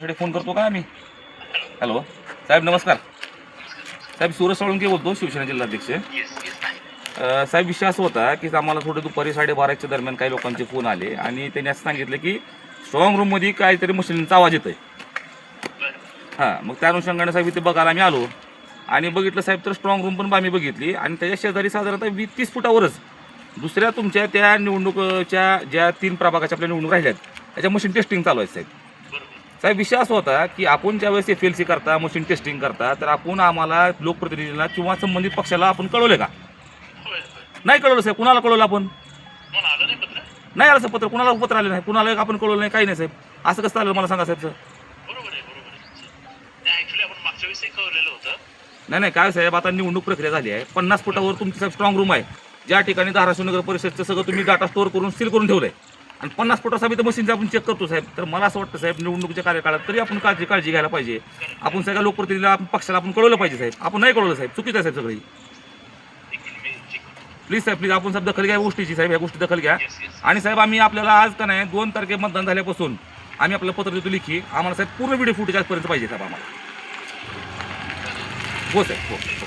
Phone करतो का आम्ही? हॅलो साहेब नमस्कार. साहेब सुरज साळुंके बोलतो शिवसेना जिल्हाध्यक्ष. साहेब विषय असा होता की आम्हाला थोडे दुपारी साडेबाराच्या दरम्यान काही लोकांचे फोन आले आणि त्यांनी असं सांगितलं की स्ट्रॉंग रूममध्ये काहीतरी मशिनींचा आवाज येतोय. हां मग त्या अनुषंगाने साहेब इथे बघायला आम्ही आलो आणि बघितलं साहेब तर स्ट्रॉंग रूम पण आम्ही बघितली आणि त्याच्या शेजारी साधारणतः वीस तीस फुटावरच दुसऱ्या तुमच्या त्या निवडणुकीच्या ज्या तीन प्रभागाच्या आपल्या निवडणूक राहिल्यात त्याच्या मशीन टेस्टिंग चालू आहे साहेब. साहेब विषय होता की आपण ज्यावेळेस एफ एल सी करता मशीन टेस्टिंग करता तर आपण आम्हाला लोकप्रतिनिधीला किंवा संबंधित पक्षाला आपण कळवले का? नाही कळवलं साहेब. कुणाला कळवलं आपण? नाही आलं साहेब पत्र. कुणाला पत्र आलं नाही? कुणाला आपण कळवलं नाही? काही नाही साहेब. असं कसं आलं मला सांगा साहेब सर. नाही नाही. काय साहेब? आता निवडणूक प्रक्रिया झाली आहे. पन्नास फुटावर तुमची साहेब स्ट्रॉंग रूम आहे. ज्या ठिकाणी धाराशिव नगर परिषदचं सगळं तुम्ही डाटा स्टोअर करून सील करून ठेवलंय. आणि पन्नास फुटाचा बी तर मशीनचा आपण चेक करतो साहेब तर मला असं वाटतं साहेब निवडणुकीच्या कार्यकाळात तरी आपण काळजी काळजी घ्यायला पाहिजे. आपण सगळ्या लोकप्रतिनिधीला आपण पक्षाला आपण कळवलं पाहिजे साहेब. आपण नाही कळवलं साहेब. चुकीचं आहे साहेब सगळी प्लीज साहेब प्लीज आपण साहेब दखल घ्या गोष्टीची साहेब या गोष्टी दखल घ्या. आणि साहेब आम्ही आपल्याला आज का नाही दोन तारखे मतदान झाल्यापासून आम्ही आपलं पत्र देतो लिखी. आम्हाला साहेब पूर्ण व्हिडिओ फुटेज आजपर्यंत पाहिजे साहेब आम्हाला. हो साहेब हो. हो.